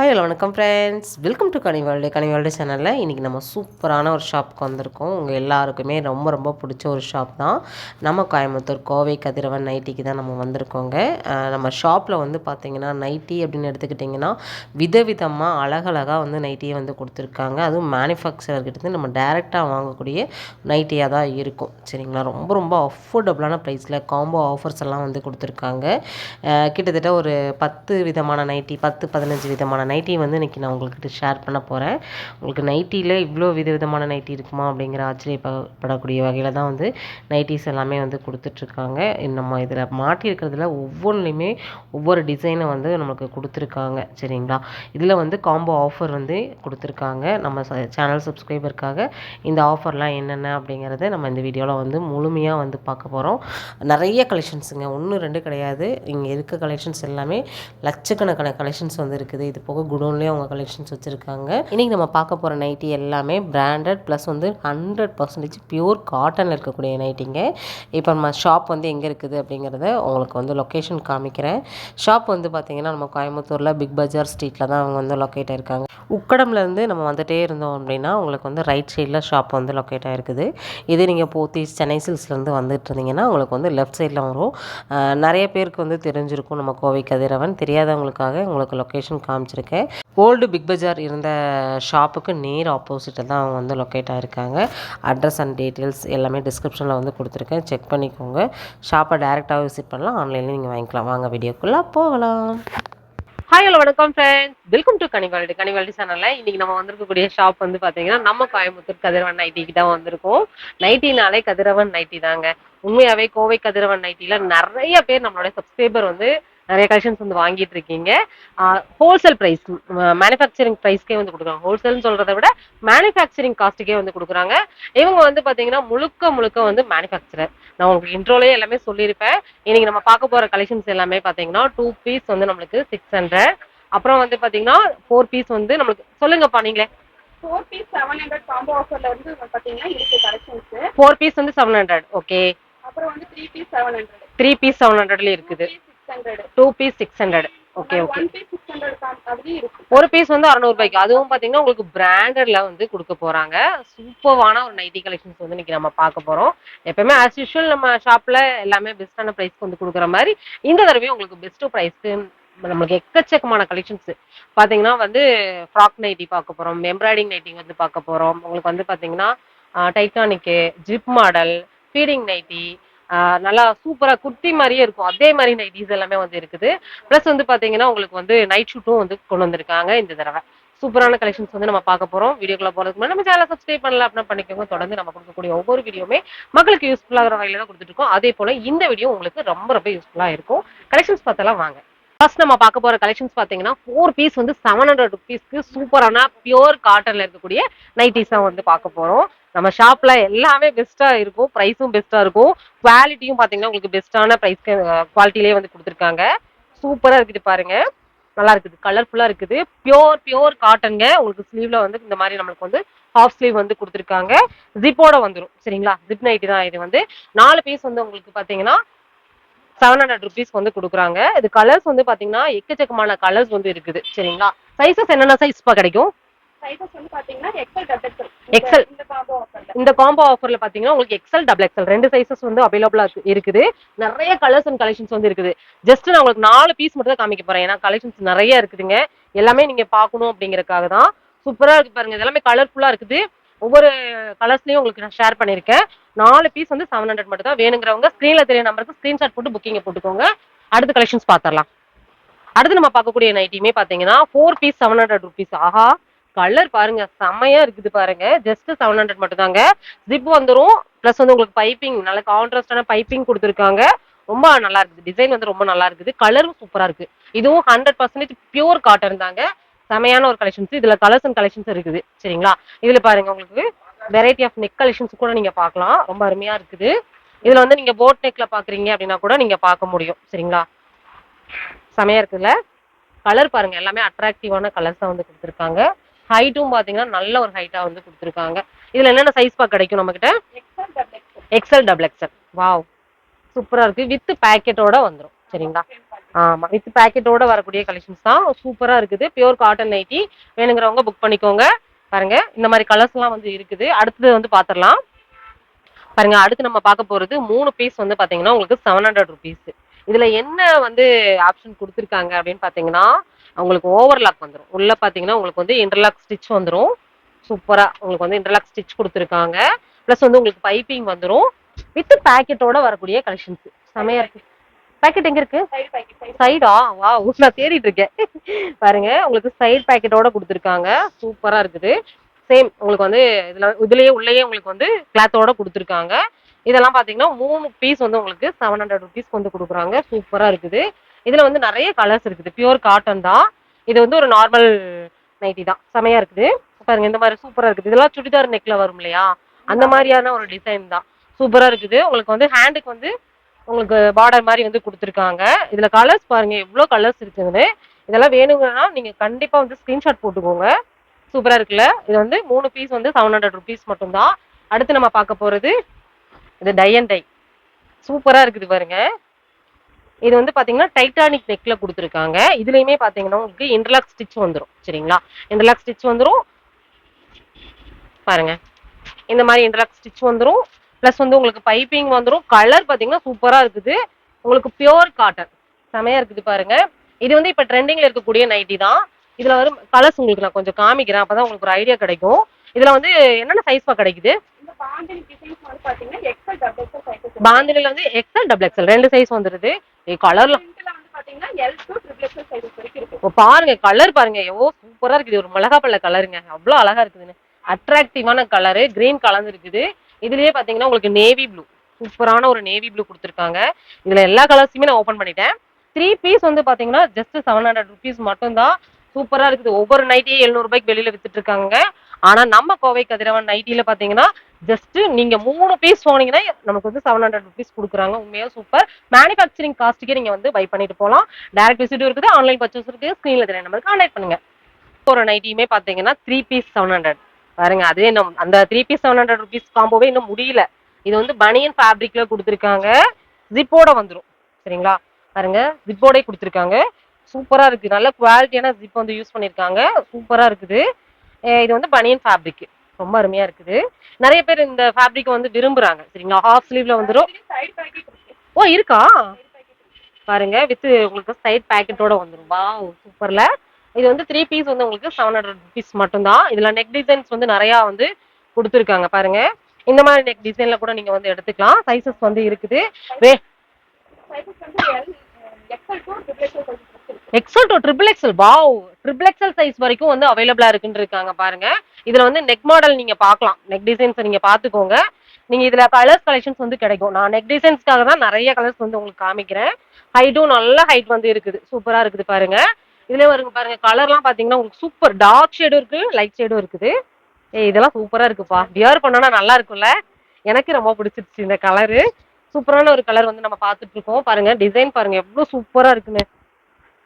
Hi hello வணக்கம் friends welcome to கனிவால்டு கனிவால்டு சேனலில் இன்றைக்கி நம்ம சூப்பரான ஒரு ஷாப்புக்கு வந்திருக்கோம். உங்கள் எல்லாருக்குமே ரொம்ப ரொம்ப பிடிச்ச ஒரு ஷாப் தான். நம்ம கோயம்புத்தூர் கோவை கதிரவன் நைட்டிக்கு தான் நம்ம வந்திருக்கோங்க. நம்ம ஷாப்பில் வந்து பார்த்திங்கன்னா நைட்டி அப்படின்னு எடுத்துக்கிட்டிங்கன்னா விதவிதமாக அழகழகாக வந்து நைட்டியை வந்து கொடுத்துருக்காங்க. அதுவும் மேனுஃபேக்சரர்கிட்ட நம்ம டேரெக்டாக வாங்கக்கூடிய நைட்டியாக தான் இருக்கும். சரிங்களா? ரொம்ப ரொம்ப அஃபோர்டபுளான ப்ரைஸில் காம்போ ஆஃபர்ஸ் எல்லாம் வந்து கொடுத்துருக்காங்க. கிட்டத்தட்ட ஒரு பத்து விதமான நைட்டி பத்து பதினஞ்சு விதமான நைட்டி வந்து இன்றைக்கி நான் உங்கள்கிட்ட ஷேர் பண்ண போகிறேன் உங்களுக்கு நைட்டியில் இவ்வளோ விதவிதமான நைட்டி இருக்குமா அப்படிங்கிற ஆச்சரியப்படக்கூடிய வகையில் தான் வந்து நைட்டிஸ் எல்லாமே வந்து கொடுத்துட்ருக்காங்க. நம்ம இதில் மாட்டியிருக்கிறதுல ஒவ்வொன்றுலையுமே ஒவ்வொரு டிசைனை வந்து நம்மளுக்கு கொடுத்துருக்காங்க. சரிங்களா? இதில் வந்து காம்போ ஆஃபர் வந்து கொடுத்துருக்காங்க. நம்ம சேனல் சப்ஸ்கிரைபருக்காக இந்த ஆஃபர்லாம் என்னென்ன அப்படிங்கிறத நம்ம இந்த வீடியோவில் வந்து முழுமையாக வந்து பார்க்க போகிறோம் நிறைய கலெக்ஷன்ஸுங்க ஒன்று ரெண்டு கிடையாது. இங்கே இருக்க கலெக்ஷன்ஸ் எல்லாமே லட்சக்கணக்கான கலெக்ஷன்ஸ் வந்து இருக்குது. இது போக குடோன்லேயே அவங்க கலெக்ஷன்ஸ் வச்சுருக்காங்க. இன்றைக்கி நம்ம பார்க்க போகிற நைட்டி எல்லாமே பிராண்டட் ப்ளஸ் வந்து ஹண்ட்ரட் பர்சன்டேஜ் பியூர் காட்டனில் இருக்கக்கூடிய நைட்டிங்க இப்போ நம்ம ஷாப் வந்து எங்கே இருக்குது அப்படிங்கிறத உங்களுக்கு வந்து லொக்கேஷன் காமிக்கிறேன். ஷாப் வந்து பார்த்திங்கன்னா நம்ம கோயம்புத்தூரில் பிக் பஜார் ஸ்ட்ரீட்டில் தான் அவங்க வந்து லொக்கேட் ஆயிருக்காங்க. உக்கடம்லேருந்து நம்ம வந்துகிட்டே இருந்தோம் அப்படின்னா உங்களுக்கு வந்து ரைட் சைடில் ஷாப் வந்து லொக்கேட் ஆகிருக்குது இதே நீங்கள் போத்தீஸ் சென்னை சில்ஸ்லேருந்து வந்துட்டு இருந்தீங்கன்னா உங்களுக்கு வந்து லெஃப்ட் சைடில் வரும். நிறைய பேருக்கு வந்து தெரிஞ்சிருக்கும் நம்ம கோவை கதிரவன். தெரியாதவங்களுக்காக உங்களுக்கு லொக்கேஷன் காமிச்சிருக்கேன். ஓல்டு பிக் பஜார் இருந்த ஷாப்புக்கு நேர் ஆப்போசிட்டில் தான் அவங்க வந்து லொக்கேட் ஆகிருக்காங்க அட்ரஸ் அண்ட் டீட்டெயில்ஸ் எல்லாமே டிஸ்கிரிப்ஷனில் வந்து கொடுத்துருக்கேன். செக் பண்ணிக்கோங்க. ஷாப்பை டேரெக்டாக விசிட் பண்ணலாம். ஆன்லைனில் நீங்கள் வாங்கிக்கலாம். வாங்க வீடியோக்குள்ளே போகலாம். ஹாய் ஹலோ வணக்கம் ஃப்ரெண்ட்ஸ் வெல்கம் டு கனிவால்டி கனிவால்டி சேனலில் இன்னைக்கு நம்ம வந்திருக்கக்கூடிய ஷாப் வந்து பார்த்தீங்கன்னா நம்ம கோயம்புத்தூர் கதிரவன் நைட்டிக்கு தான் வந்திருக்கோம். நைட்டினாலே கதிரவன் நைட்டி தாங்க. உண்மையாகவே கோவை கதிரவன் நைட்டியில் நிறைய பேர் நம்மளுடைய சப்ஸ்கிரைபர் வந்து நிறைய கலெக்ஷன்ஸ் வந்து வாங்கிட்டு இருக்கீங்க. ஹோல்சேல் ப்ரைஸ் மேனுஃபேக்சரிங் ப்ரைஸ்க்கே வந்து கொடுக்குறாங்க. ஹோல்சேல்னு சொல்கிறத விட மேனுஃபேக்சரிங் காஸ்ட்டுக்கே வந்து கொடுக்குறாங்க. இவங்க வந்து பார்த்தீங்கன்னா முழுக்க முழுக்க வந்து மேனுஃபேக்சரர் நான் உங்களுக்கு இன்ட்ரோலயே எல்லாமே சொல்லியிருப்பேன். இன்னைக்கு நம்ம பார்க்க போகிற கலெக்ஷன்ஸ் எல்லாமே பார்த்தீங்கன்னா டூ பீஸ் வந்து நம்மளுக்கு சிக்ஸ் ஹண்ட்ரட் அப்புறம் வந்து பார்த்தீங்கன்னா ஃபோர் பீஸ் வந்து நம்மளுக்கு சொல்லுங்கப்பா நீங்களே. Four piece seven hundred combo ஆஃபர்ல வந்து பாத்தீங்கன்னா இருக்கு கலெக்ஷன்ஸ் ஃபோர் பீஸ் வந்து செவன் ஹண்ட்ரட் ஓகே அப்புறம் வந்து three piece seven hundred three piece seven ஹண்ட்ரட்ல இருக்குது. Two piece six hundred okay okay ஒரு பீஸ் வந்து அறநூறுபாய்க்கு அதுவும் பார்த்தீங்கன்னா உங்களுக்கு பிராண்டட்ல வந்து கொடுக்க போறாங்க. சூப்பர்வான ஒரு நைட்டி கலெக்ஷன்ஸ் வந்து இன்னைக்கு நம்ம பார்க்க போறோம். எப்பவுமே ஆஸ் யூஷுவல் நம்ம ஷாப்ல எல்லாமே பெஸ்ட்டான ப்ரைஸ்க்கு வந்து கொடுக்குற மாதிரி இந்த தடவையும் உங்களுக்கு பெஸ்ட் ப்ரைஸ்க்கு நம்மளுக்கு எக்கச்சக்கமான கலெக்ஷன்ஸ் பாத்தீங்கன்னா வந்து ஃப்ராக் நைட்டி பார்க்க போறோம். எம்ப்ராய்டிங் நைட்டி வந்து பார்க்க போறோம். உங்களுக்கு வந்து பாத்தீங்கன்னா Titanic zip model feeding nighty நல்லா சூப்பரா குர்த்தி மாதிரியே இருக்கும். அதே மாதிரி நைட்டிஸ் எல்லாமே வந்து இருக்குது. ப்ளஸ் வந்து பாத்தீங்கன்னா உங்களுக்கு வந்து நைட் ஷூட்டும் வந்து கொண்டு வந்திருக்காங்க இந்த தடவை. சூப்பரான கலெக்ஷன்ஸ் வந்து நம்ம பார்க்க போறோம். வீடியோக்குள்ள போறதுக்கு முன்னாடி நம்ம சேனலை சப்ஸ்கிரைப் பண்ணல அப்படின்னா பண்ணிக்கோங்க. தொடர்ந்து நம்ம கொடுக்கக்கூடிய ஒவ்வொரு வீடியோமே மக்களுக்கு யூஸ்ஃபுல்லாகிற வகையில தான் கொடுத்துட்டு இருக்கோம். அதே போல இந்த வீடியோ உங்களுக்கு ரொம்ப ரொம்ப யூஸ்ஃபுல்லா இருக்கும். கலெக்ஷன்ஸ் பார்த்தாலாம் வாங்க. ஃபர்ஸ்ட் நம்ம பார்க்க போற கலெக்ஷன்ஸ் பாத்தீங்கன்னா ஃபோர் பீஸ் வந்து செவன் ஹண்ட்ரட் ருபீஸ்க்கு சூப்பரான பியூர் காட்டன்ல இருக்கக்கூடிய நைட்டிஸ் தான் வந்து பார்க்க போறோம். நம்ம ஷாப்ல எல்லாமே பெஸ்டா இருக்கும் ப்ரைஸும் பெஸ்டா இருக்கும். குவாலிட்டியும் பாத்தீங்கன்னா உங்களுக்கு பெஸ்டான ப்ரைஸ் குவாலிட்டிலேயே வந்து கொடுத்துருக்காங்க. சூப்பரா இருக்குது பாருங்க. நல்லா இருக்குது கலர்ஃபுல்லா இருக்குது. பியோர் பியோர் காட்டன்ங்க உங்களுக்கு ஸ்லீவ்ல வந்து இந்த மாதிரி நம்மளுக்கு வந்து ஹாஃப் ஸ்லீவ் வந்து கொடுத்துருக்காங்க. ஜிப்போட வந்துடும் சரிங்களா? ஜிப் நைட்டி தான் இது வந்து. நாலு பீஸ் வந்து உங்களுக்கு பாத்தீங்கன்னா செவன் ஹண்ட்ரட் ருபீஸ் வந்து கொடுக்குறாங்க. இது கலர்ஸ் வந்து பாத்தீங்கன்னா எக்கச்சக்கமான கலர்ஸ் வந்து இருக்குது. சரிங்களா? சைஸஸ் என்னென்ன கிடைக்கும்? சைஸஸ் வந்து பாத்தீங்கன்னா எக்ஸல். இந்த காம்போ ஆஃபர்ல இந்த காம்போ ஆஃபர்ல பாத்தீங்கன்னா உங்களுக்கு எக்ஸல் டபுள் எக்ஸல் ரெண்டு சைஸஸ் வந்து அவைலபிளா இருக்குது. நிறைய கலர்ஸ் அண்ட் கலெக்ஷன்ஸ் வந்து இருக்குது. ஜஸ்ட் நான் உங்களுக்கு நாலு பீஸ் மட்டும் தான் காமிக்க போறேன். ஏன்னா கலெக்ஷன்ஸ் நிறைய இருக்குதுங்க. எல்லாமே நீங்க பார்க்கணும் அப்படிங்கறதுக்காக தான் சூப்பரா இருக்கு பாருங்க. இது எல்லாமே கலர்ஃபுல்லா இருக்குது. ஒவ்வொரு கலர்ஸ்லயும் உங்களுக்கு நான் ஷேர் பண்ணிருக்கேன் நாலு பீஸ் வந்து செவன் ஹண்ட்ரட் மட்டும் தான் வேணுங்கிறவங்க ஸ்க்ரீன்ல தெரிய நம்பருக்கு ஸ்கிரீன்ஷாட் போட்டு புக்கிங்க போட்டுக்கோங்க. அடுத்த கலெக்ஷன்ஸ் பார்த்துடலாம் அடுத்து நம்ம பார்க்கக்கூடிய நைட்டியுமே பாத்தீங்கன்னா four piece seven hundred rupees ஆஹா கலர் பாருங்க செம்மையா இருக்குது பாருங்க. ஜஸ்ட் செவன் ஹண்ட்ரட் மட்டும் தாங்க ஜிப் வந்துரும். ப்ளஸ் வந்து உங்களுக்கு பைப்பிங் நல்ல கான்ட்ராஸ்டான பைப்பிங் கொடுத்துருக்காங்க. ரொம்ப நல்லா இருக்குது. டிசைன் வந்து ரொம்ப நல்லா இருக்குது. கலரும் சூப்பரா இருக்கு. இதுவும் ஹண்ட்ரட் பர்சன்டேஜ் பியூர் காட்டன் தாங்க. செமையான ஒரு கலெக்ஷன்ஸ் இதுல கலர்ஸ் அண்ட் கலெக்ஷன்ஸ் இருக்குது. சரிங்களா? இதுல பாருங்க உங்களுக்கு வெரைட்டி ஆஃப் நெக் கலெக்ஷன்ஸ் கூட நீங்க பார்க்கலாம். ரொம்ப அருமையா இருக்குது. இதுல வந்து நீங்க போட் நெக்ல பாக்குறீங்க அப்படின்னா கூட நீங்க பார்க்க முடியும். சரிங்களா? செமையா இருக்குல்ல? கலர் பாருங்க எல்லாமே அட்ராக்டிவான கலர்ஸ் தான் வந்து கொடுத்துருக்காங்க. ஹைட்டும் பாத்தீங்கன்னா நல்ல ஒரு ஹைட்டா வந்து கொடுத்துருக்காங்க. இதுல என்னென்ன சைஸ் பா கிடைக்கும் நம்ம கிட்ட எக்ஸல் டபுள் எக்ஸல் வாவ் சூப்பரா இருக்கு. வித் பேக்கெட்டோட வந்துடும் சரிங்களா? ஆமா வித் பேக்கெட்டோட வரக்கூடிய கலெக்ஷன்ஸ் தான் சூப்பரா இருக்குது. பியூர் காட்டன் நைட்டி வேணுங்கிறவங்க புக் பண்ணிக்கோங்க. பாருங்க இந்த மாதிரி கலர்ஸ் எல்லாம் வந்து இருக்குது. அடுத்தது வந்து பாத்திரலாம். பாருங்க அடுத்து நம்ம பார்க்க போறது மூணு பீஸ் வந்து பாத்தீங்கன்னா உங்களுக்கு செவன் ஹண்ட்ரட் ருபீஸ் இதுல என்ன வந்து ஆப்ஷன் கொடுத்துருக்காங்க அப்படின்னு பாத்தீங்கன்னா உங்களுக்கு ஓவர்லாக் வந்துடும் உள்ள பாத்தீங்கன்னா உங்களுக்கு வந்து இன்டர்லாக் ஸ்டிச் வந்துடும் சூப்பரா உங்களுக்கு வந்து இன்டர்லாக் ஸ்டிச் கொடுத்துருக்காங்க. ப்ளஸ் வந்து உங்களுக்கு பைப்பிங் வந்துடும் வித் பேக்கெட்டோட வரக்கூடிய கலெக்ஷன்ஸ் செமையா இருக்கு. பேக்கெட் எங்க இருக்கு? சைடு பாக்கெட் சைடு சைடா வா நான் தேடிட்டு இருக்கேன். பாருங்க உங்களுக்கு சைடு பேக்கெட்டோட கொடுத்துருக்காங்க. சூப்பரா இருக்குது. சேம் உங்களுக்கு வந்து இதுல இதுலயே உள்ளேயே உங்களுக்கு வந்து கிளாத்தோட கொடுத்துருக்காங்க. இதெல்லாம் பாத்தீங்கன்னா மூணு பீஸ் வந்து உங்களுக்கு செவன் ஹண்ட்ரட் ருபீஸ்க்கு வந்து கொடுக்குறாங்க. சூப்பரா இருக்குது. இதுல வந்து நிறைய கலர்ஸ் இருக்குது. பியூர் காட்டன் தான். இது வந்து ஒரு நார்மல் நைட்டி தான். செமையா இருக்குது. பாருங்க இந்த மாதிரி சூப்பரா இருக்குது. இதெல்லாம் சுடிதார் நெக்ல வரும் இல்லையா? அந்த மாதிரியான ஒரு டிசைன் தான். சூப்பரா இருக்குது. உங்களுக்கு வந்து ஹேண்டுக்கு வந்து உங்களுக்கு பார்டர் மாதிரி வந்து கொடுத்துருக்காங்க. இதுல கலர்ஸ் பாருங்க எவ்வளோ கலர்ஸ் இருக்குதுன்னு. இதெல்லாம் வேணுங்கன்னா நீங்க கண்டிப்பா வந்து ஸ்கிரீன்ஷாட் போட்டுக்கோங்க. சூப்பரா இருக்குல்ல? இது வந்து மூணு பீஸ் வந்து செவன் ஹண்ட்ரட் ருபீஸ் மட்டும்தான். அடுத்து நம்ம பார்க்க போறது இது டை அண்ட் டை சூப்பரா இருக்குது பாருங்க. இது வந்து பாத்தீங்கன்னா டைட்டானிக் நெக்ல கொடுத்துருக்காங்க. இதுலயுமே பாத்தீங்கன்னா உங்களுக்கு இன்டர்லாக் ஸ்டிச் வந்துடும் சரிங்களா? இன்டர்லாக் ஸ்டிச் வந்துடும் பாருங்க. இந்த மாதிரி இன்டர்லாக் ஸ்டிச் வந்துடும் ப்ளஸ் வந்து உங்களுக்கு பைப்பிங் வந்துரும். கலர் பாத்தீங்கன்னா சூப்பரா இருக்குது. உங்களுக்கு பியோர் காட்டன் செமையா இருக்குது பாருங்க. இது வந்து இப்ப ட்ரெண்டிங்ல இருக்கக்கூடிய நைட்டி தான். இதுல வரும் கலர்ஸ் உங்களுக்கு நான் கொஞ்சம் காமிக்கிறேன். அப்பதான் உங்களுக்கு ஒரு ஐடியா கிடைக்கும். இதுல வந்து என்னென்ன சைஸ்பா கிடைக்குது? பாந்தினில வந்து எக்ஸல் டபுள் எக்ஸல் ரெண்டு சைஸ் வந்துருது. கலர்ல பாருங்க கலர் பாருங்க. எவ்வளோ சூப்பரா இருக்குது. ஒரு மிளகா கலருங்க அவ்வளோ அழகா இருக்குதுன்னு. அட்ராக்டிவான கலரு கிரீன் கலந்து இருக்குது இதுலயே பாத்தீங்கன்னா உங்களுக்கு நேவி ப்ளூ சூப்பரான ஒரு நேவி ப்ளூ கொடுத்துருக்காங்க. இதுல எல்லா கலர்ஸுமே நான் ஓபன் பண்ணிட்டேன். த்ரீ பீஸ் வந்து பாத்தீங்கன்னா ஜஸ்ட் செவன் ஹண்ட்ரட் ருபீஸ் மட்டும்தான். சூப்பரா இருக்குது. ஒவ்வொரு நைட்டியும் எழுநூறுபாய்க்கு வெளியில வித்துட்டு இருக்காங்க. ஆனா நம்ம கோவை கதிரவன் நைட்டில பாத்தீங்கன்னா ஜஸ்ட் நீங்க மூணு பீஸ் போனீங்கன்னா நமக்கு வந்து செவன் ஹண்ட்ரட் ருபீஸ் கொடுக்குறாங்க. உண்மையா சூப்பர் மேனுஃபேக்சரிங் காஸ்ட்டுக்கே நீங்க வந்து பை பண்ணிட்டு போகலாம் டேரக்ட் விசிட் இருக்குது. ஆன்லைன் பர்ச்சேஸ் இருக்குது. ஸ்க்ரீன்ல தெரிய நம்பருக்கு கான்டாக்ட் பண்ணுங்க. ஒரு நைட்டியுமே பாத்தீங்கன்னா த்ரீ பீஸ் செவன் ஹண்ட்ரட் பாருங்க அதுவே இன்னும் அந்த three piece seven hundred rupees காம்போவே இன்னும் முடியல. இது வந்து பனியன் ஃபேப்ரிக்ல கொடுத்துருக்காங்க. ஜிப்போட வந்துடும் சரிங்களா? பாருங்க ஜிப்போடே கொடுத்துருக்காங்க. சூப்பரா இருக்கு. நல்ல குவாலிட்டியான ஜிப் வந்து யூஸ் பண்ணிருக்காங்க. சூப்பரா இருக்குது. இது வந்து பனியன் ஃபேப்ரிக் ரொம்ப அருமையா இருக்குது. நிறைய பேர் இந்த ஃபேப்ரிக் வந்து விரும்புறாங்க. சரிங்களா? ஹாஃப் ஸ்லீவ்ல வந்துடும் ஓ இருக்கா? பாருங்க வித் உங்களுக்கு சைட் பேக்கெட்டோட வந்துரும். வா சூப்பர்ல இது வந்து த்ரீ பீஸ் வந்து உங்களுக்கு செவன் ஹண்ட்ரட் ருபீஸ் மட்டும்தான். இதுல நெக் டிசைன்ஸ் வந்து நிறைய வந்து கொடுத்துருக்காங்க பாருங்க. இந்த மாதிரி நெக் டிசைன்ல கூட நீங்க வந்து எடுத்துக்கலாம். சைசஸ் வந்து இருக்குது. வே XL to triple XL XL to triple XL wow triple XL size வரைக்கும் வந்து அவைலபிளா இருக்குன்னு இருக்காங்க பாருங்க. இதுல வந்து நெக் மாடல் நீங்க பார்க்கலாம். நெக் டிசைன்ஸ் நீங்க பாத்துக்கோங்க நீங்க இதுல கலர்ஸ் கலெக்ஷன்ஸ் வந்து கிடைக்கும். நான் நெக் டிசைன்ஸ்க்காக தான் நிறைய கலர்ஸ் வந்து உங்களுக்கு காமிக்கிறேன். ஹைட்டும் நல்ல ஹைட் வந்து இருக்குது. சூப்பரா இருக்குது பாருங்க. இதுல வருங்க பாருங்க கலர்லாம் பாத்தீங்கன்னா உங்களுக்கு சூப்பர் டார்க் ஷேடும் இருக்கு லைட் ஷேடும் இருக்குது. ஏ இதெல்லாம் சூப்பரா இருக்குப்பா. வியர் பண்ணோம்னா நல்லா இருக்கும்ல. எனக்கு ரொம்ப பிடிச்சிருச்சு இந்த கலரு சூப்பரான ஒரு கலர் வந்து நம்ம பார்த்துட்டு இருக்கோம். பாருங்க டிசைன் பாருங்க எவ்வளவு சூப்பரா இருக்குன்னு.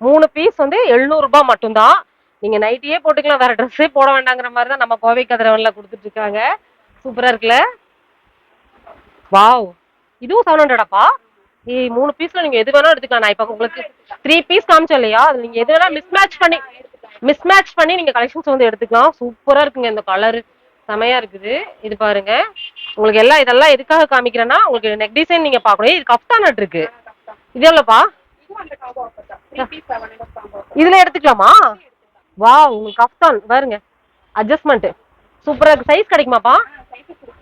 மூணு பீஸ் வந்து 700 ரூபாய் மட்டும்தான். நீங்க நைட்டியே போட்டுக்கலாம் வேற ட்ரெஸ்ஸே போட வேண்டாங்கிற மாதிரி தான் நம்ம கோவை கதிரவன்ல கொடுத்துட்டு இருக்காங்க. சூப்பரா இருக்குல்ல. வாவ் இதுவும் செவன் ஹண்ட்ரடாப்பா மூணு பீஸ்ல நீங்க எது வேணா எடுத்துக்கலாம். நான் இப்ப உங்களுக்கு த்ரீ பீஸ் காமிச்சோம் இல்லையா? அது நீங்க எது வேணா மிஸ்மேட்ச் பண்ணி மிஸ்மேட்ச் பண்ணி நீங்க கலெக்ஷன்ஸ் வந்து எடுத்துக்கலாம். சூப்பரா இருக்குங்க இந்த கலர் செமையா இருக்குது. இது பாருங்க. உங்களுக்கு எல்லாம் இதெல்லாம் எதுக்காக காமிக்கிறேன்னா உங்களுக்கு நெக் டிசைன் நீங்க பார்க்கணும். இது கஃப்தானட் இருக்கு. இது எவ்வளோப்பா? இதுல எடுத்துக்கலாமா? வா உங்களுக்கு கஃப்தான் பாருங்க. அட்ஜஸ்ட்மெண்ட் சூப்பரா இருக்கு. சைஸ் கிடைக்குமாப்பா?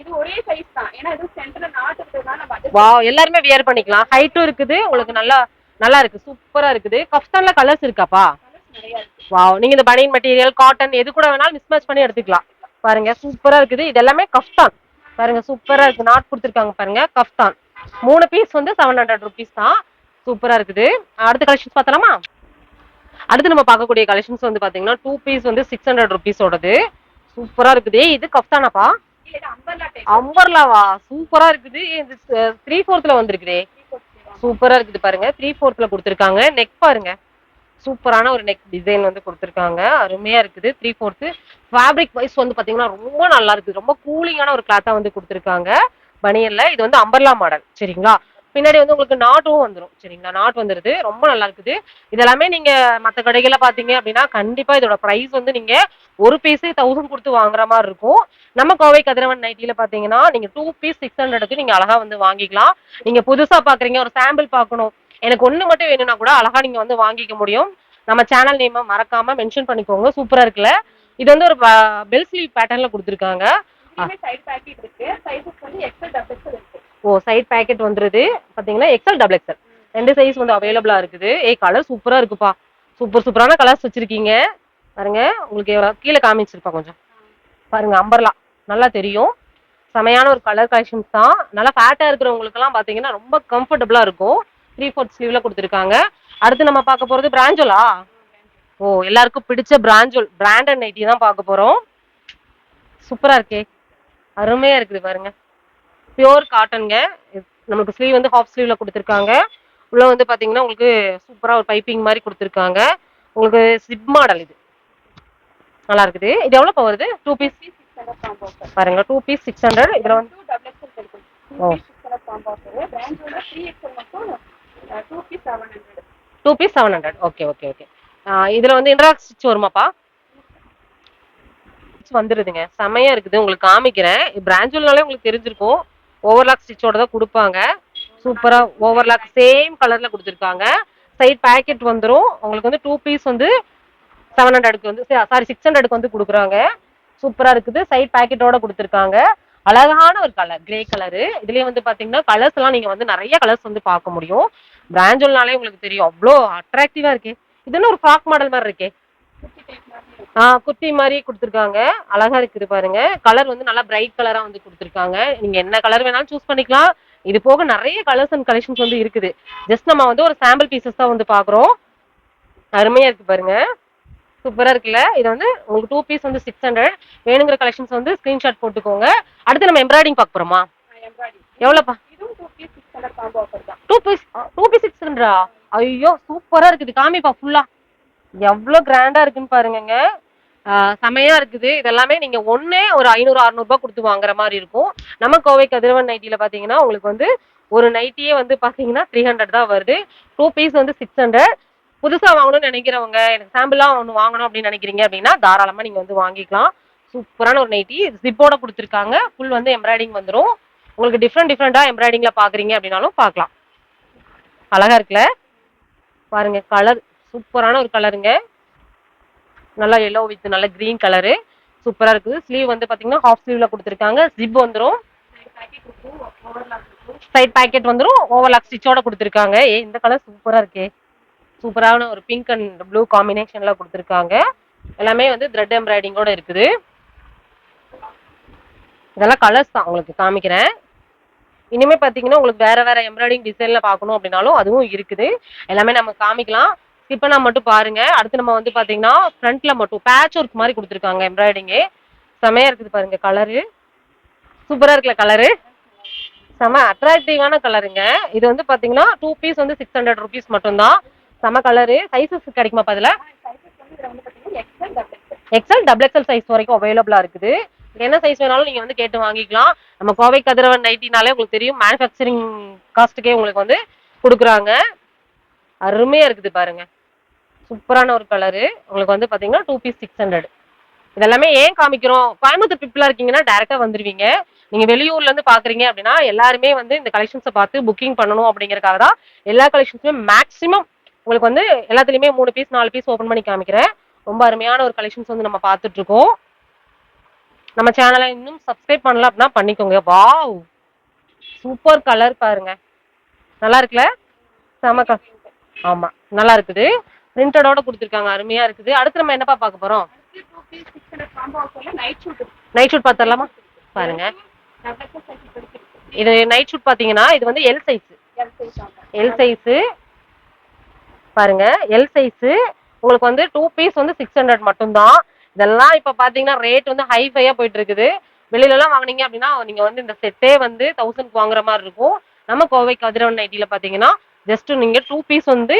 இது ஒரே சைஸ் தான். ஏன்னா இது சென்டர்ல நாட்டு இருக்கிறதுனால நம்ம வா எல்லாருமே வியர் பண்ணிக்கலாம். ஹைட்டும் இருக்குது. உங்களுக்கு நல்லா நல்லா இருக்கு. சூப்பரா இருக்குது. கஃப்தான்ல கலர்ஸ் இருக்காப்பா? வாவ் நீங்க இந்த பனியன் மெட்டீரியல் காட்டன் எது கூட வேணாலும் மிஸ்மேட்ச் பண்ணி எடுத்துக்கலாம். பாருங்க சூப்பரா இருக்குது. இது எல்லாமே கஃப்தான் பாருங்க சூப்பரா இருக்கு. நாட் கொடுத்துருக்காங்க பாருங்க. கஃப்தான் மூணு பீஸ் வந்து செவன் ஹண்ட்ரட் ருபீஸ் தான். சூப்பரா இருக்குது. அடுத்த கலெக்ஷன்ஸ் பார்த்தலாமா அடுத்து நம்ம பார்க்கக்கூடிய கலெக்ஷன்ஸ் வந்து பாத்தீங்கன்னா டூ பீஸ் வந்து சிக்ஸ் ஹண்ட்ரட் ருபீஸோடது சூப்பரா இருக்குது. இது கஃப்தானாப்பா அம்பர்லா அம்பர்லாவா? சூப்பரா இருக்குது. இந்த த்ரீ ஃபோர்த்ல வந்திருக்குதே. சூப்பரா இருக்குது பாருங்க. த்ரீ ஃபோர்த்ல கொடுத்துருக்காங்க. நெக் பாருங்க. சூப்பரான ஒரு நெக் டிசைன் வந்து கொடுத்துருக்காங்க. அருமையா இருக்குது. த்ரீ ஃபோர்த்து ஃபேப்ரிக் வைஸ் வந்து பாத்தீங்கன்னா ரொம்ப நல்லா இருக்குது. ரொம்ப கூலிங்கான ஒரு கிளாத்தா வந்து கொடுத்துருக்காங்க. பனியன்ல. இது வந்து அம்பர்லா மாடல் சரிங்களா? பின்னாடி வந்து உங்களுக்கு நாட்டும் வந்துடும் சரிங்களா? நாட் வந்துருது. ரொம்ப நல்லா இருக்குது. இதெல்லாமே நீங்க மத்த கடைகள்ல பாத்தீங்க அப்படின்னா கண்டிப்பா இதோட பிரைஸ் வந்து நீங்க ஒரு பீஸே தௌசண்ட் கொடுத்து வாங்குற மாதிரி இருக்கும். நம்ம கோவை கதிரவன் நைட்டில பாத்தீங்கன்னா நீங்க டூ பீஸ் சிக்ஸ் ஹண்ட்ரடுக்கு நீங்க அழகா வந்து வாங்கிக்கலாம். நீங்க புதுசா பாக்குறீங்க ஒரு சாம்பிள் பார்க்கணும் எனக்கு ஒண்ணு மட்டும் வேணும்னா கூட அழகா நீங்க வந்து வாங்கிக்க முடியும். நம்ம சேனல் நேம் மறக்காம மென்ஷன் பண்ணிக்கோங்க. சூப்பரா இருக்குல்ல? இது வந்து ஒரு பெல் ஸ்லீவ் பேட்டர்ன்ல கொடுத்துருக்காங்க. சைடு பேக்கெட் இருக்கு. சைஸஸ் வந்து எக்ஸல் டபுள்ஸ் இருக்கு. ஓ சைட் பேக்கெட் வந்துருது. பாத்தீங்கன்னா எக்ஸல் டபுள் எக்ஸல் ரெண்டு சைஸ் வந்து அவைலபிளா இருக்குது. ஏ கலர் சூப்பரா இருக்குப்பா. சூப்பர் சூப்பரான கலர்ஸ் வச்சிருக்கீங்க. பாருங்க உங்களுக்கு கீழே காமிச்சிருப்பா கொஞ்சம். பாருங்க அம்பர்லா நல்லா தெரியும். செமையான ஒரு கலர் கலெக்ஷன்ஸ் தான். நல்லா ஃபேட்டா இருக்கிறவங்களுக்கு எல்லாம் பாத்தீங்கன்னா ரொம்ப கம்ஃபர்டபுளா இருக்கும். த்ரீ ஃபோர்த் ஸ்லீவ்ல கொடுத்துருக்காங்க. அடுத்து நம்ம பார்க்க போறது பிராஞ்சோலா ஓ எல்லாருக்கும் பிடிச்ச பிராஞ்சோல் பிராண்டட் நைட்டி தான் பார்க்க போறோம். சூப்பரா இருக்கே. அருமையா இருக்குது பாருங்க. பியோர் காட்டனுங்க நமக்கு ஸ்லீவ் வந்து ஹாஃப் ஸ்லீவ்ல கொடுத்துருக்காங்க. உள்ள வந்து பாத்தீங்கன்னா உங்களுக்கு சூப்பரா ஒரு பைப்பிங் மாதிரி கொடுத்துருக்காங்க. உங்களுக்கு சிப் மாடல் இது. நல்லா இருக்குது. இது எவ்வளவு வருது டூ பீஸ் சிக்ஸ் பாருங்க டூ பீஸ் சிக்ஸ் ஹண்ட்ரட் இதுல வந்து two piece seven hundred okay okay okay இதுல வந்து இன்ட்ராக் ஸ்டிச் வருமாப்பா? வந்துருதுங்க. செமையா இருக்குது. உங்களுக்கு காமிக்கிறேன். பிராஞ்சுவல்னாலே உங்களுக்கு தெரிஞ்சிருக்கும். ஓவர்லாக் ஸ்டிச்சோட தான் கொடுப்பாங்க. சூப்பரா ஓவர்லாக் சேம் கலர்ல கொடுத்துருக்காங்க. சைட் பேக்கெட் வந்துடும் உங்களுக்கு வந்து டூ பீஸ் வந்து செவன் ஹண்ட்ரடுக்கு வந்து சாரி சிக்ஸ் ஹண்ட்ரடுக்கு வந்து கொடுக்குறாங்க. சூப்பரா இருக்குது. சைட் பேக்கெட்டோட கொடுத்துருக்காங்க. அழகான ஒரு கலர் கிரே கலரு இதுலயே வந்து பாத்தீங்கன்னா கலர்ஸ் எல்லாம் நீங்க வந்து நிறைய கலர்ஸ் வந்து பார்க்க முடியும். பிராஞ்சோல்னாலே உங்களுக்கு தெரியும். அவ்வளோ அட்ராக்டிவா இருக்கு. இதுன்னு ஒரு ஃப்ராக் மாடல் மாதிரி இருக்கே. ஆ குர்த்தி மாதிரி கொடுத்துருக்காங்க. அழகா இருக்குது பாருங்க. கலர் வந்து நல்லா பிரைட் கலரா வந்து கொடுத்துருக்காங்க. நீங்க என்ன கலர் வேணாலும் சூஸ் பண்ணிக்கலாம். இது போக நிறைய கலர்ஸ் அண்ட் கலெக்ஷன்ஸ் வந்து இருக்குது. ஜஸ்ட் நம்ம வந்து ஒரு சாம்பிள் பீசஸ் தான் வந்து பாக்குறோம். அருமையா இருக்கு பாருங்க. சூப்பரா இருக்குல்ல? இது வந்து உங்களுக்கு டூ பீஸ் வந்து சிக்ஸ் ஹண்ட்ரட் வேணுங்கிற கலெக்ஷன்ஸ் வந்து ஸ்கிரீன்ஷாட் போட்டுக்கோங்க. அடுத்து நம்ம எம்ப்ராய்டிங் பார்க்க போறோமா? எவ்வளோப்பா? Two piece two piece six ஹண்ட்ரடா ஐயோ சூப்பரா இருக்குது. காமிப்பா ஃபுல்லா எவ்வளோ கிராண்டா இருக்குன்னு பாருங்கங்க. செமையா இருக்குது. இதெல்லாமே நீங்க ஒன்னே ஒரு ஐநூறு அறுநூறுபா கொடுத்து வாங்குற மாதிரி இருக்கும். நம்ம கோவை கதிரவன் நைட்டியில பாத்தீங்கன்னா உங்களுக்கு வந்து ஒரு நைட்டியே வந்து பாத்தீங்கன்னா த்ரீ ஹண்ட்ரட் தான் வருது. டூ பீஸ் வந்து சிக்ஸ் ஹண்ட்ரட் புதுசா வாங்கணும்னு நினைக்கிறவங்க எனக்கு சாம்பிளா ஒன்று வாங்கணும் அப்படின்னு நினைக்கிறீங்க அப்படின்னா தாராளமா நீங்க வந்து வாங்கிக்கலாம். சூப்பரான ஒரு நைட்டி ஜிப்போட கொடுத்துருக்காங்க. ஃபுல் வந்து எம்ப்ராய்டிங் வந்துடும் உங்களுக்கு டிஃப்ரெண்ட் டிஃப்ரெண்டா எம்ப்ராய்டிங்ல பாக்குறீங்க அப்படின்னாலும் பார்க்கலாம் அழகா இருக்குல்ல? பாருங்க கலர் சூப்பரான ஒரு கலருங்க. நல்லா எல்லோ வித் நல்ல கிரீன் கலரு சூப்பரா இருக்குது. ஸ்லீவ் வந்து பார்த்தீங்கன்னா ஹாஃப் ஸ்லீவ்ல கொடுத்துருக்காங்க. ஜிப் வந்துடும் சைட் பாக்கெட் வந்துடும் ஓவர்லாக் ஸ்டிச்சோட கொடுத்துருக்காங்க. ஏ இந்த கலர் சூப்பரா இருக்கே. சூப்பரான ஒரு பிங்க் அண்ட் ப்ளூ காம்பினேஷன்ல கொடுத்துருக்காங்க. எல்லாமே வந்து த்ரெட் எம்ப்ராய்டிங்கோட இருக்குது. இதெல்லாம் கலர்ஸ் தான். உங்களுக்கு காமிக்கிறேன். இனிமே பார்த்தீங்கன்னா உங்களுக்கு வேற வேற எம்ப்ராய்டிங் டிசைன்ல பார்க்கணும் அப்படின்னாலும் அதுவும் இருக்குது. எல்லாமே நம்ம காமிக்கலாம். சிப்பனா மட்டும் பாருங்க. அடுத்து நம்ம வந்து பாத்தீங்கன்னா ஃப்ரண்ட்ல மட்டும் பேட்ச் ஒர்க் மாதிரி கொடுத்துருக்காங்க எம்ப்ராய்டிங்கு செமையா இருக்குது பாருங்க கலரு சூப்பரா இருக்குல்ல கலரு செம அட்ராக்டிவான கலருங்க இது வந்து பாத்தீங்கன்னா டூ பீஸ் வந்து சிக்ஸ் ஹண்ட்ரட் ருபீஸ் மட்டும்தான். செம கலரு சைஸஸ் கிடைக்குமா அதுல? XL double XL XL double XL size வரைக்கும் அவைலபிளா இருக்குது. என்ன சைஸ் வேணாலும் நீங்க வந்து கேட்டு வாங்கிக்கலாம். நம்ம கோவை கதிரவன் நைட்டினாலே உங்களுக்கு தெரியும். மேனுஃபேக்சரிங் காஸ்ட்டுக்கே உங்களுக்கு வந்து கொடுக்குறாங்க. அருமையா இருக்குது பாருங்க. சூப்பரான ஒரு கலரு உங்களுக்கு வந்து பாத்தீங்கன்னா டூ பீஸ் சிக்ஸ் ஹண்ட்ரட் இதெல்லாமே ஏன் காமிக்கிறோம்? கோயம்புத்தூர் பீப்புளா இருக்கீங்கன்னா டேரக்டா வந்துருவீங்க. நீங்க வெளியூர்ல இருந்து பாக்குறீங்க அப்படின்னா எல்லாருமே வந்து இந்த கலெக்ஷன்ஸை பார்த்து புக்கிங் பண்ணணும் அப்படிங்கறதுக்காக தான் எல்லா கலெக்ஷன்ஸுமே மேக்ஸிமம் உங்களுக்கு வந்து எல்லாத்துலயுமே மூணு பீஸ் நாலு பீஸ் ஓபன் பண்ணி காமிக்கிறேன். ரொம்ப அருமையான ஒரு கலெக்ஷன்ஸ் வந்து நம்ம பார்த்துட்டு இருக்கோம். நம்ம சேனலை இன்னும் சப்ஸ்கிரைப் பண்ணல அப்படின்னா பண்ணிக்கோங்க. வாவ்! சூப்பர் கலர் பாருங்க. நல்லா இருக்குல்ல? செம ஆமா. நல்லா இருக்குது. பிரிண்டடோட கொடுத்துருக்காங்க. அருமையா இருக்குது. அடுத்து நம்ம என்னப்பா பார்க்க போறோம்? நைட் ஷூட் நைட் ஷூட் பார்த்துடலாமா பாருங்க. இது நைட் ஷூட் பாத்தீங்கன்னா இது வந்து எல் சைஸ் எல் சைஸ் பாருங்க. எல் சைஸு உங்களுக்கு வந்து டூ பீஸ் வந்து சிக்ஸ் ஹண்ட்ரட் மட்டும்தான். இதெல்லாம் இப்போ பார்த்தீங்கன்னா ரேட் வந்து ஹை ஃபையாக போயிட்டு இருக்குது வெளியிலலாம் வாங்குனீங்க அப்படின்னா நீங்க வந்து இந்த செட்டே வந்து தௌசண்ட் வாங்குற மாதிரி இருக்கும். நம்ம கோவை கதிரவன் நைட்டில பார்த்தீங்கன்னா ஜஸ்ட் நீங்க டூ பீஸ் வந்து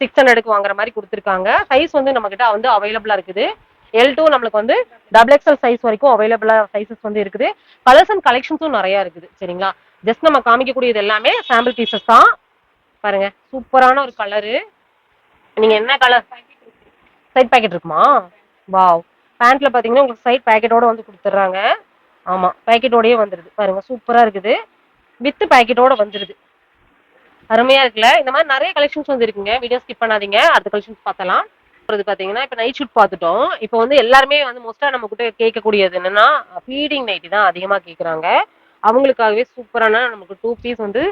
சிக்ஸ் ஹண்ட்ரடுக்கு வாங்குற மாதிரி கொடுத்துருக்காங்க. சைஸ் வந்து நம்ம கிட்ட வந்து அவைலபிளா இருக்குது. எல் டூ நம்மளுக்கு வந்து டபுள் எக்ஸ்எல் சைஸ் வரைக்கும் அவைலபிளா சைஸஸ் வந்து இருக்குது. கலர்ஸ் அண்ட் கலெக்ஷன்ஸும் நிறைய இருக்குது. சரிங்களா? ஜஸ்ட் நம்ம காமிக்கக்கூடியது எல்லாமே சாம்பிள் பீசஸ் தான். பாருங்க சூப்பரான ஒரு கலரு நீங்க என்ன கலர் சைட் பேக்கெட் இருக்குமா? வாவ் பேண்ட்ல பாத்தீங்கன்னா உங்களுக்கு சைட் பேக்கெட்டோட வந்து கொடுத்துட்றாங்க. ஆமா பேக்கெட்டோடயே வந்துருது. பாருங்க சூப்பரா இருக்குது. வித் பேக்கெட்டோட வந்துருது. அருமையா இருக்குல்ல? இந்த மாதிரி நிறைய கலெக்ஷன்ஸ் வந்துருக்குங்க. வீடியோ ஸ்கிப் பண்ணாதீங்க. அடுத்த கலெக்ஷன்ஸ் பார்த்தலாம். அப்புறம் பாத்தீங்கன்னா இப்போ நைட் ஷூட் பார்த்துட்டோம். இப்போ வந்து எல்லாருமே வந்து மோஸ்டா நம்ம கிட்ட கேட்கக்கூடியது என்னன்னா ஃபீடிங் நைட்டி தான் அதிகமா கேக்குறாங்க. அவங்களுக்காகவே சூப்பரான நமக்கு டூ பீஸ் வந்து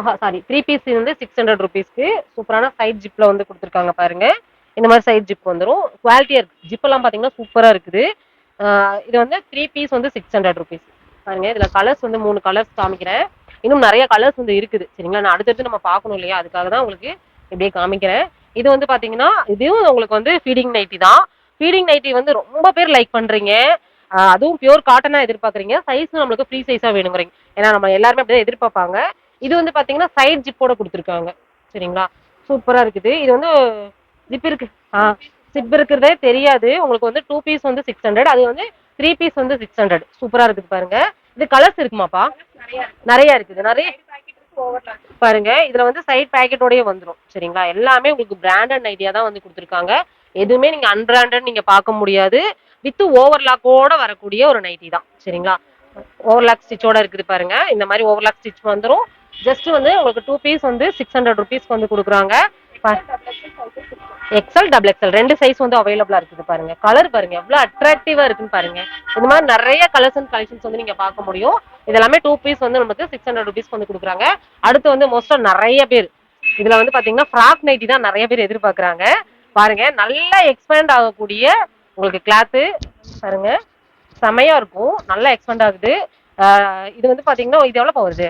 ஆஹா சாரி த்ரீ பீஸ் வந்து சிக்ஸ் ஹண்ட்ரட் ருபீஸ்க்கு சூப்பரான சைட் ஜிப்ல வந்து கொடுத்துருக்காங்க பாருங்க. இந்த மாதிரி சைட் ஜிப் வந்துடும் குவாலிட்டியா இருக்கு. ஜிப் எல்லாம் பாத்தீங்கன்னா சூப்பரா இருக்குது. இது வந்து த்ரீ பீஸ் வந்து சிக்ஸ் ஹண்ட்ரட் ருபீஸ் பாருங்க. இதுல கலர்ஸ் வந்து மூணு கலர்ஸ் காமிக்கிறேன். இன்னும் நிறைய கலர்ஸ் வந்து இருக்குது. சரிங்களா? நான் அடுத்தடுத்து நம்ம பார்க்கணும் இல்லையா? அதுக்காக தான் உங்களுக்கு இப்படியே காமிக்கிறேன். இது வந்து பாத்தீங்கன்னா இதுவும் உங்களுக்கு வந்து ஃபீடிங் நைட்டி தான். ஃபீடிங் நைட்டி வந்து ரொம்ப பேர் லைக் பண்றீங்க. அதுவும் பியூர் காட்டனா எதிர்பார்க்குறீங்க. சைஸ் நம்மளுக்கு ஃப்ரீ சைஸா வேணுங்கிறீங்க. ஏன்னா நம்ம எல்லாருமே அப்படியே எதிர்பார்ப்பாங்க. இது வந்து பாத்தீங்கன்னா சைட் ஜிப்போட கொடுத்துருக்காங்க. சரிங்களா? சூப்பரா இருக்குது. இது வந்து ஜிப் இருக்கு. ஆ ஜிப் இருக்கிறதே தெரியாது. உங்களுக்கு வந்து டூ பீஸ் வந்து சிக்ஸ் ஹண்ட்ரட் அது வந்து த்ரீ பீஸ் வந்து சிக்ஸ் ஹண்ட்ரட் சூப்பரா இருக்குது பாருங்க. இது கலர்ஸ் இருக்குமாப்பா? நிறைய இருக்குது. நிறைய பாருங்க. இதுல வந்து சைட் பேக்கெட்டோடயே வந்துடும் சரிங்களா? எல்லாமே உங்களுக்கு பிராண்டட் ஐடியா தான் வந்து கொடுத்துருக்காங்க. எதுவுமே நீங்க அன்பிராண்டட் நீங்க பார்க்க முடியாது. வித் ஓவர்லாக்கோட வரக்கூடிய ஒரு நைட்டி தான். சரிங்களா? ஓவர்லாக் ஸ்டிச்சோட இருக்குது பாருங்க. இந்த மாதிரி ஓவர்லாக் ஸ்டிச் வந்துடும் ஜஸ்ட் வந்து உங்களுக்கு டூ பீஸ் வந்து சிக்ஸ் ஹண்ட்ரட் ருபீஸ்க்கு வந்து கொடுக்குறாங்க. எக்ஸல் டபுள் எக்ஸல் ரெண்டு சைஸ் வந்து அவைலபிளா இருக்குது பாருங்க. கலர் பாருங்க. எவ்வளவு அட்ராக்டிவா இருக்குன்னு பாருங்க. இந்த மாதிரி நிறைய கலர்ஸ் அண்ட் கலெக்ஷன்ஸ் வந்து நீங்க பார்க்க முடியும். இதெல்லாமே டூ பீஸ் வந்து நமக்கு சிக்ஸ் ஹண்ட்ரட் ருபீஸ் வந்து கொடுக்குறாங்க. அடுத்து வந்து மோஸ்டா நிறைய பேர். இதுல வந்து பாத்தீங்கன்னா ஃப்ராக் நைட்டி தான் நிறைய பேர் எதிர்பார்க்கறாங்க. பாருங்க. நல்லா எக்ஸ்பேண்ட் ஆகக்கூடிய உங்களுக்கு கிளாத்து பாருங்க. செமையா இருக்கும். நல்லா எக்ஸ்பேண்ட் ஆகுது. இது வந்து பாத்தீங்கன்னா இது எவ்வளவு வருது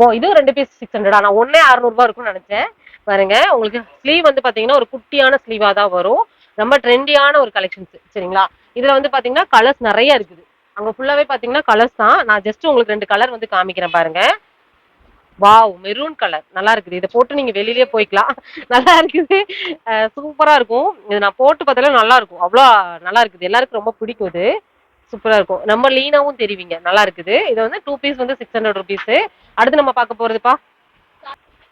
ஓ இதுவும் ரெண்டு பீஸ் சிக்ஸ் ஹண்ட்ரட் ஆனால் ஒன்னே அறுநூறுபா இருக்கும்னு நினச்சேன். பாருங்க உங்களுக்கு ஸ்லீவ் வந்து பார்த்தீங்கன்னா ஒரு குட்டியான ஸ்லீவாக தான் வரும். ரொம்ப ட்ரெண்டியான ஒரு கலெக்ஷன்ஸ் சரிங்களா? இதில் வந்து பார்த்தீங்கன்னா கலர்ஸ் நிறைய இருக்குது. அங்கே ஃபுல்லாகவே பார்த்தீங்கன்னா கலர்ஸ் தான். நான் ஜஸ்ட் உங்களுக்கு ரெண்டு கலர் வந்து காமிக்கிறேன் பாருங்க. வாவ் மெரூன் கலர் நல்லா இருக்குது. இதை போட்டு நீங்கள் வெளியிலே போய்க்கலாம். நல்லா இருக்குது. சூப்பராக இருக்கும். இது நான் போட்டு பார்த்தாலே நல்லா இருக்கும். அவ்வளோ நல்லா இருக்குது. எல்லாருக்கும் ரொம்ப பிடிக்கும் இது. சூப்பரா இருக்கும். நம்ம லீனாவும் தெரிவிங்க. நல்லா இருக்குது. இது வந்து டூ பீஸ் வந்து சிக்ஸ் ஹண்ட்ரட் ருபீஸ் அடுத்து நம்ம பார்க்க போறதுப்பா.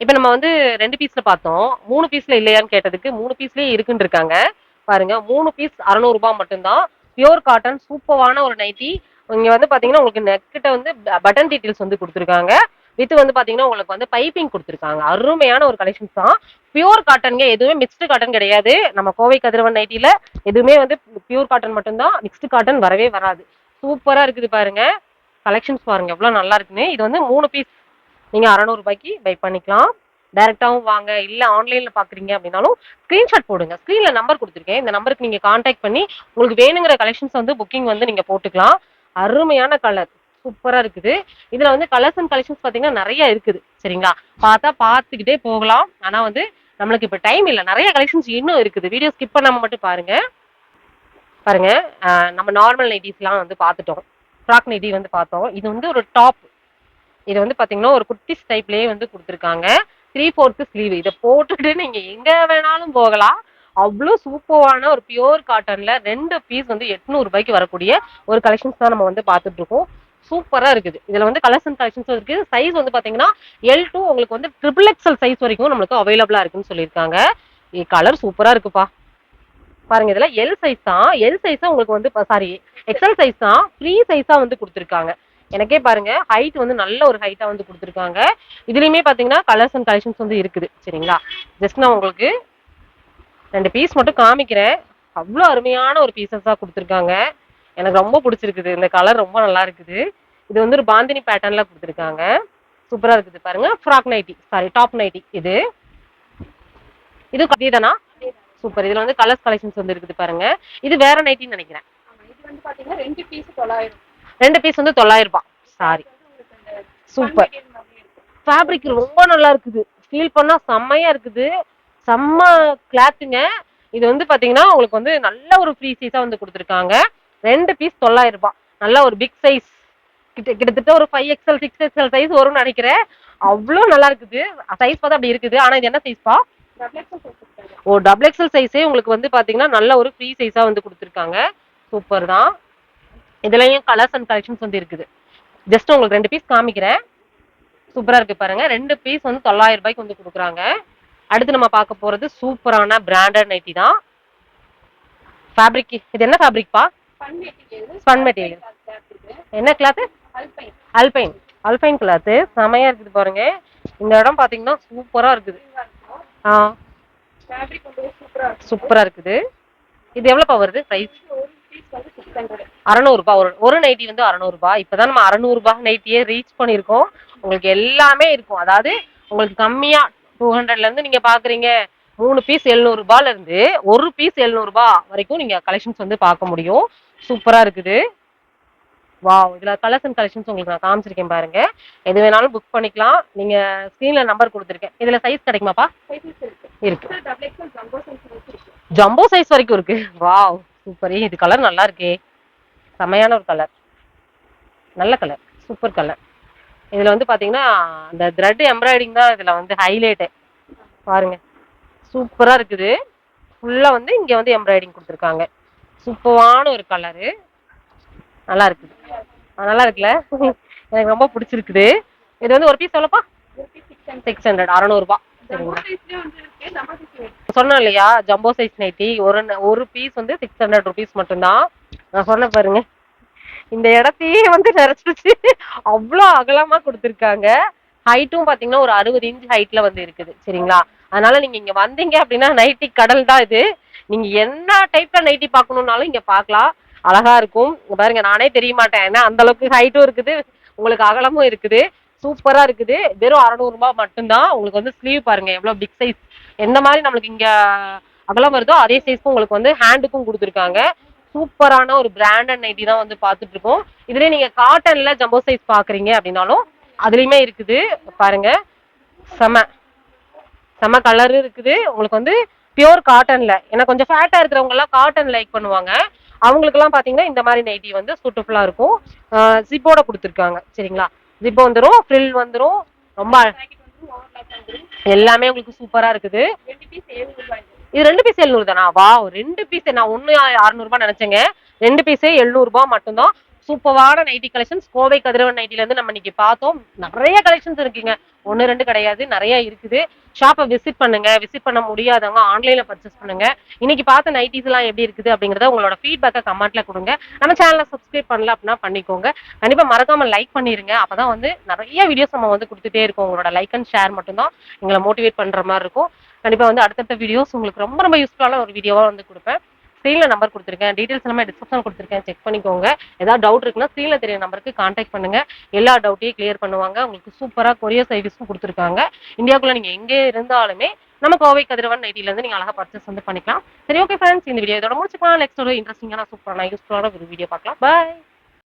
இப்போ நம்ம வந்து ரெண்டு பீஸ்ல பார்த்தோம். மூணு பீஸ்ல இல்லையான்னு கேட்டதுக்கு மூணு பீஸ்லயே இருக்குன்னு இருக்காங்க. பாருங்க மூணு பீஸ் அறநூறுபா மட்டும்தான். பியூர் காட்டன் சூப்பரான ஒரு நைட்டி இங்க வந்து பாத்தீங்கன்னா உங்களுக்கு நெக்கிட்ட வந்து பட்டன் டீட்டெயில்ஸ் வந்து கொடுத்துருக்காங்க. வித் வந்து பாத்தீங்கன்னா உங்களுக்கு வந்து பைப்பிங் கொடுத்துருக்காங்க. அருமையான ஒரு கலெக்ஷன்ஸ் தான். பியூர் காட்டன்ங்க எதுவுமே மிக்ஸ்டு காட்டன் கிடையாது. நம்ம கோவை கதிரவன் நைட்டியில எதுவுமே வந்து பியூர் காட்டன் மட்டும்தான் மிக்ஸ்டு காட்டன் வரவே வராது. சூப்பரா இருக்குது பாருங்க. கலெக்ஷன்ஸ் பாருங்க எவ்வளவு நல்லா இருக்குன்னு. இது வந்து மூணு பீஸ் நீங்க அறநூறு ரூபாய்க்கு பை பண்ணிக்கலாம். டைரக்டாவும் வாங்க. இல்ல ஆன்லைன்ல பாக்குறீங்க அப்படின்னாலும் ஸ்கிரீன்ஷாட் போடுங்க. ஸ்கிரீன்ல நம்பர் கொடுத்துருக்கேன். இந்த நம்பருக்கு நீங்க காண்டாக்ட் பண்ணி உங்களுக்கு வேணுங்கிற கலெக்ஷன்ஸ் வந்து புக்கிங் வந்து நீங்க போட்டுக்கலாம். அருமையான கலர் சூப்பரா இருக்குது. இதுல வந்து கலர்ஸ் அண்ட் கலெக்ஷன்ஸ் பாத்தீங்கன்னா நிறைய இருக்குது. சரிங்களா? பார்த்தா பார்த்துக்கிட்டே போகலாம். ஆனா வந்து நம்மளுக்கு இப்ப டைம் இல்ல. நிறைய கலெக்ஷன்ஸ் இன்னும் இருக்குது. வீடியோ ஸ்கிப் பண்ணாம மட்டும் பாருங்க. பாருங்க. நம்ம நார்மல் நைட்டிஸ்லாம் வந்து பார்த்துட்டோம். ஃப்ராக் நைட்டி வந்து பார்த்தோம். இது வந்து ஒரு டாப் இது வந்து பாத்தீங்கன்னா ஒரு குட்டிஸ் டைப்லயே வந்து கொடுத்துருக்காங்க. த்ரீ ஃபோர்த்து ஸ்லீவ் இதை போட்டுட்டு நீங்க எங்க வேணாலும் போகலாம். அவ்வளோ சூப்பரான ஒரு பியோர் காட்டன்ல ரெண்டு பீஸ் வந்து எட்நூறு ரூபாய்க்கு வரக்கூடிய ஒரு கலெக்ஷன்ஸ் தான் நம்ம வந்து பார்த்துட்டு சூப்பராக சூப்பரா இருக்குது. இதுல வந்து கலர்ஸ் அண்ட் கலெக்ஷன்ஸ் இருக்கு சைஸ் வந்து பாத்தீங்கன்னா எல் டூ உங்களுக்கு வந்து ட்ரிபிள் எக்ஸல் சைஸ் வரைக்கும் நம்மளுக்கு அவைலபிளா இருக்குன்னு சொல்லியிருக்காங்க. கலர் சூப்பரா இருக்குப்பா. பாருங்க இதுல எல் சைஸ் தான். எல் சைஸா உங்களுக்கு வந்து சாரி எக்ஸல் சைஸ் தான். ஃப்ரீ சைஸா வந்து கொடுத்துருக்காங்க. எனக்கே பாருங்க ஹைட் வந்து நல்ல ஒரு ஹைட்டா வந்து கொடுத்துருக்காங்க. இதுலயுமே பாத்தீங்கன்னா கலர்ஸ் அண்ட் கலெக்ஷன்ஸ் வந்து இருக்குது. சரிங்களா? ஜஸ்ட் நான் உங்களுக்கு ரெண்டு பீஸ் மட்டும் காமிக்கிறேன். அவ்வளோ அருமையான ஒரு பீசஸா கொடுத்துருக்காங்க. எனக்கு ரொம்ப பிடிச்சிருக்குது. இந்த கலர் ரொம்ப நல்லா இருக்குது இது வந்து ஒரு பாந்தினி பேட்டர்ன்ல கொடுத்துருக்காங்க. சூப்பரா இருக்குது பாருங்க. Frock nighty sorry top nighty இது. இது இதேதானா? சூப்பர். இதுல வந்து கலர்ஸ் கலெக்ஷன்ஸ் வந்து இருக்குது பாருங்க. இது வேற நைட்டின்னு நினைக்கிறேன். இது வந்து பாத்தீங்கன்னா ரெண்டு பீஸ் தொள்ளாயிரம். ரெண்டு பீஸ் வந்து தொள்ளாயிரம் ரூபாய். Sorry super. ஃபேப்ரிக் ரொம்ப நல்லா இருக்குது. ஃபீல் பண்ணா செம்மையா இருக்குது. செம்ம கிளாத்துங்க இது வந்து பாத்தீங்கன்னா உங்களுக்கு வந்து நல்ல ஒரு ஃப்ரீ சைஸா வந்து கொடுத்துருக்காங்க. ரெண்டு பீஸ் தொள்ளாயிரம் ரூபாய். நல்லா ஒரு பிக் சைஸ் கிட்ட கிட்டத்தட்ட ஒரு five XL six XL size வரும்னு நினைக்கிறேன். அவ்வளோ நல்லா இருக்குது. சைஸ் பார்த்தா அப்படி இருக்குது. ஆனா இது என்ன சைஸ்ப்பா ஓ டபுள் எக்ஸ்எல் சைஸே உங்களுக்கு வந்து பாத்தீங்கன்னா நல்ல ஒரு ஃப்ரீ சைஸா வந்து கொடுத்துருக்காங்க. சூப்பர் தான். இதுலயும் கலர்ஸ் அண்ட் கலெக்ஷன்ஸ் வந்து இருக்குது. ஜஸ்ட் உங்களுக்கு ரெண்டு பீஸ் காமிக்கிறேன். சூப்பரா இருக்கு பாருங்க. ரெண்டு பீஸ் வந்து தொள்ளாயிரம் ரூபாய்க்கு வந்து கொடுக்குறாங்க. அடுத்து நம்ம பார்க்க போறது சூப்பரான பிராண்டட் நைட்டி தான். ஃபேப்ரிக் இது என்ன ஃபேப்ரிக்ப்பா ஃபன் மெட்டீரியல். என்ன cloth alpine alpine alpine cloth செமையா இருக்குது பாருங்க. இந்த இடம் பாத்தீங்கன்னா சூப்பரா இருக்குது. ஆ சூப்பரா இருக்குது. இது எவ்வளவுப்பா வருது? பிரைஸ் அறநூறுபா ஒரு ஒரு நைட்டி வந்து அறநூறுபா இப்பதான் நம்ம அறநூறுபா நைட்டியே ரீச் பண்ணியிருக்கோம். உங்களுக்கு எல்லாமே இருக்கும். அதாவது உங்களுக்கு கம்மியா டூ ஹண்ட்ரட்ல இருந்து நீங்க பாக்குறீங்க. மூணு பீஸ் எழுநூறுபால இருந்து ஒரு பீஸ் எழுநூறுபா வரைக்கும் நீங்க கலெக்ஷன்ஸ் வந்து பார்க்க முடியும். சூப்பரா இருக்குது. வாவ் இதுல கலர்ஸ் அண்ட் கலெக்ஷன்ஸ் உங்களுக்கு நான் காமிச்சிருக்கேன் பாருங்க. எது வேணாலும் புக் பண்ணிக்கலாம். நீங்க ஸ்க்ரீன்ல நம்பர் கொடுத்துருக்கேன். இதுல சைஸ் கிடைக்குமாப்பா? இருக்கு. ஜம்போ சைஸ் வரைக்கும் இருக்கு. வாவ் சூப்பர் இது கலர் நல்லா இருக்கே. செமையான ஒரு கலர் நல்ல கலர் சூப்பர் கலர் இதுல வந்து பாத்தீங்கன்னா அந்த த்ரெட் எம்ப்ராய்டிங் தான் இதுல வந்து ஹைலைட்டு பாருங்க. சூப்பரா இருக்குது. ஃபுல்லா வந்து இங்க வந்து எம்ப்ராய்டிங் கொடுத்துருக்காங்க. சூப்பரான ஒரு கலரு நல்லா இருக்குது நல்லா இருக்குல்ல? எனக்கு ரொம்ப பிடிச்சிருக்குது. இது வந்து ஒரு பீஸ் எவ்வளோப்பா? சிக்ஸ் ஹண்ட்ரட் அறநூறுபா. சரிங்களா? சொன்னேன் இல்லையா ஜம்போ சைஸ் நைட்டி ஒரு ந- ஒரு பீஸ் வந்து சிக்ஸ் ஹண்ட்ரட் ருபீஸ் மட்டும்தான். நான் சொன்ன பாருங்க. இந்த இடத்தையே வந்து நிறைச்சிருச்சு அவ்வளோ அகலமாக கொடுத்துருக்காங்க. ஹைட்டும் பாத்தீங்கன்னா ஒரு அறுபது இன்ச் ஹைட்ல வந்து இருக்குது சரிங்களா? அதனால நீங்க இங்க வந்தீங்க அப்படின்னா நைட்டி கடல் தான் இது. நீங்க என்ன டைப்ல நைட்டி பார்க்கணும்னாலும் இங்க பார்க்கலாம். அழகா இருக்கும். பாருங்க நானே தெரிய மாட்டேன். ஏன்னா அந்த அளவுக்கு ஹைட்டும் இருக்குது. உங்களுக்கு அகலமும் இருக்குது. சூப்பரா இருக்குது. வெறும் அறநூறு ரூபாய் மட்டும்தான். உங்களுக்கு வந்து ஸ்லீவ் பாருங்க எவ்வளவு பிக் சைஸ் எந்த மாதிரி நம்மளுக்கு இங்க அகலம் வருதோ அதே சைஸ்க்கு உங்களுக்கு வந்து ஹேண்டுக்கும் கொடுத்துருக்காங்க. சூப்பரான ஒரு பிராண்டட் நைட்டி தான் வந்து பார்த்துட்டு இருக்கோம். இதுலயே நீங்க காட்டன்ல ஜம்போ சைஸ் பாக்குறீங்க அப்படின்னாலும் அதுலயுமே இருக்குது. பாருங்க. செம. செம கலரு இருக்குது. உங்களுக்கு வந்து பியூர் காட்டன்ல ஏன்னா கொஞ்சம் ஃபேட்டா இருக்கிறவங்க எல்லாம் காட்டன் லைக் பண்ணுவாங்க. அவங்களுக்கு எல்லாம் பாத்தீங்கன்னா இந்த மாதிரி நைட்டி வந்து சூட்டபுல்லா இருக்கும். ஜிப்போட கொடுத்துருக்காங்க. சரிங்களா? ஜிப்போ வந்துடும் ஃப்ரில் வந்துடும் ரொம்ப எல்லாமே உங்களுக்கு சூப்பரா இருக்குது. இது ரெண்டு பீஸ் எழுநூறு தானா? வா ரெண்டு பீஸ் நான் ஒன்று அறுநூறுபா நினைச்சேங்க. ரெண்டு பீஸே எழுநூறுபா மட்டும்தான். சூப்பரான நைட்டி கலெக்ஷன்ஸ் கோவை கதிரவன் நைட்டில இருந்து நம்ம இன்னைக்கு பார்த்தோம். நிறைய கலெக்ஷன்ஸ் இருக்குங்க. ஒன்னு ரெண்டு கிடையாது. நிறைய இருக்குது. ஷாப்பை விசிட் பண்ணுங்க. விசிட் பண்ண முடியாதவங்க ஆன்லைன்ல பர்ச்சேஸ் பண்ணுங்க. இன்னைக்கு பார்த்த நைட்டிஸ் எல்லாம் எப்படி இருக்குது அப்படிங்கறத உங்களோட ஃபீட்பேக்கை கமெண்ட்ல கொடுங்க. நம்ம சேனலை சப்ஸ்கிரைப் பண்ணல அப்படின்னா பண்ணிக்கோங்க. கண்டிப்பா மறக்காம லைக் பண்ணிருங்க. அப்பதான் வந்து நிறைய வீடியோஸ் நம்ம வந்து கொடுத்துட்டே இருக்கோம். உங்களோட லைக் அண்ட் ஷேர் மட்டும்தான் எங்களை மோட்டிவேட் பண்ற மாதிரி இருக்கும். கண்டிப்பா வந்து அடுத்தடுத்த வீடியோஸ் உங்களுக்கு ரொம்ப ரொம்ப யூஸ்ஃபுல்லான ஒரு வீடியோவா வந்து கொடுப்பேன். ஸ்க்ரீன்ல நம்பர் கொடுத்துருக்கேன். டீடைல்ஸ் எல்லாமே டிஸ்கிரிப்ஷன் கொடுத்துருக்கேன். செக் பண்ணிக்கோங்க. ஏதாவது டவுட் இருக்குன்னா ஸ்க்ரீன்ல தெரிய நம்பருக்கு காண்டாக்ட் பண்ணுங்க. எல்லா டவுட்டையும் கிளியர் பண்ணுவாங்க. உங்களுக்கு சூப்பரா கொரியர் சர்வீஸும் கொடுத்துருக்காங்க. இந்தியாவுக்குள்ள நீங்க எங்கே இருந்தாலுமே நம்ம கோவை கதிரவன் நைட்டில இருந்து நீங்க அழகா பர்ச்சேஸ் வந்து பண்ணிக்கலாம். சரி ஓகே ஃப்ரெண்ட்ஸ் இந்த வீடியோ இதோட முடிச்சுக்கலாம். நெக்ஸ்ட் ஒரு இன்ட்ரெஸ்டிங்கான சூப்பரான யூஸ்ஃபுல்லான ஒரு வீடியோ பார்க்கலாம். பாய்